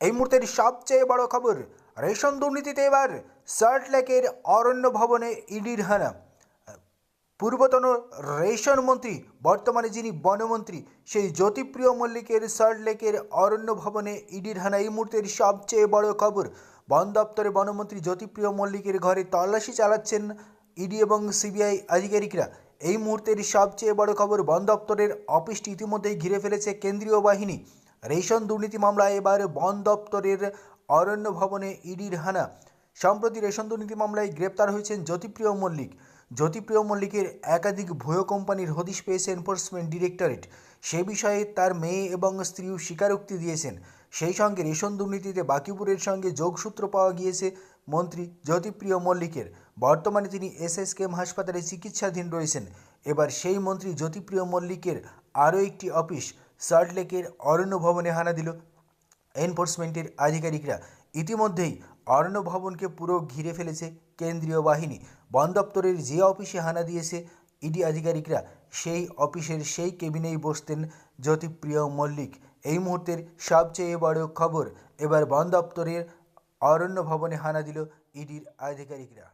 এই মুহূর্তের সবচেয়ে বড় খবর, রেশন দুর্নীতিতে এবার সল্টলেকের অরণ্য ভবনে ইডির হানা। পূর্বতন রেশন মন্ত্রী, বর্তমানে যিনি বনমন্ত্রী, সেই জ্যোতিপ্রিয় মল্লিকের সল্টলেকের অরণ্য ভবনে ইডির হানা। এই মুহূর্তের সবচেয়ে বড় খবর, বন দপ্তরে বনমন্ত্রী জ্যোতিপ্রিয় মল্লিকের ঘরে তল্লাশি চালাচ্ছেন ইডি এবং সিবিআই আধিকারিকরা। এই মুহূর্তের সবচেয়ে বড় খবর, বন দপ্তরের অফিসটি ইতিমধ্যেই ঘিরে ফেলেছে কেন্দ্রীয় বাহিনী। রেশন দুর্নীতি মামলায় এবার বন দপ্তরের অরণ্য ভবনে ইডির হানা। সম্প্রতি রেশন দুর্নীতি মামলায় গ্রেপ্তার হয়েছেন জ্যোতিপ্রিয় মল্লিক। জ্যোতিপ্রিয় মল্লিকের একাধিক ভুয়ো কোম্পানির হদিশ পেয়েছে এনফোর্সমেন্ট ডিরেক্টরেট। সে বিষয়ে তার মেয়ে এবং স্ত্রীও স্বীকারোক্তি দিয়েছেন। সেই সঙ্গে রেশন দুর্নীতিতে বাকিপুরের সঙ্গে যোগসূত্র পাওয়া গিয়েছে মন্ত্রী জ্যোতিপ্রিয় মল্লিকের। বর্তমানে তিনি এসএসকেএম হাসপাতালে চিকিৎসাধীন রয়েছেন। এবার সেই মন্ত্রী জ্যোতিপ্রিয় মল্লিকের আরও একটি অফিস। সল্টলেকের অরণ্য ভবনে হানা দিল। এনফোর্সমেন্টের আধিকারিকরা ইতিমধ্যেই অরণ্য ভবনকে পুরো ঘিরে ফেলেছে কেন্দ্রীয় বাহিনী। বন দপ্তরের যে অফিসে হানা দিয়েছে ইডি আধিকারিকরা, সেই অফিসের সেই কেবিনেই বসতেন জ্যোতিপ্রিয় মল্লিক। এই মুহূর্তের সবচেয়ে বড় খবর, এবার বন দপ্তরের অরণ্য ভবনে হানা দিল ইডির আধিকারিকরা।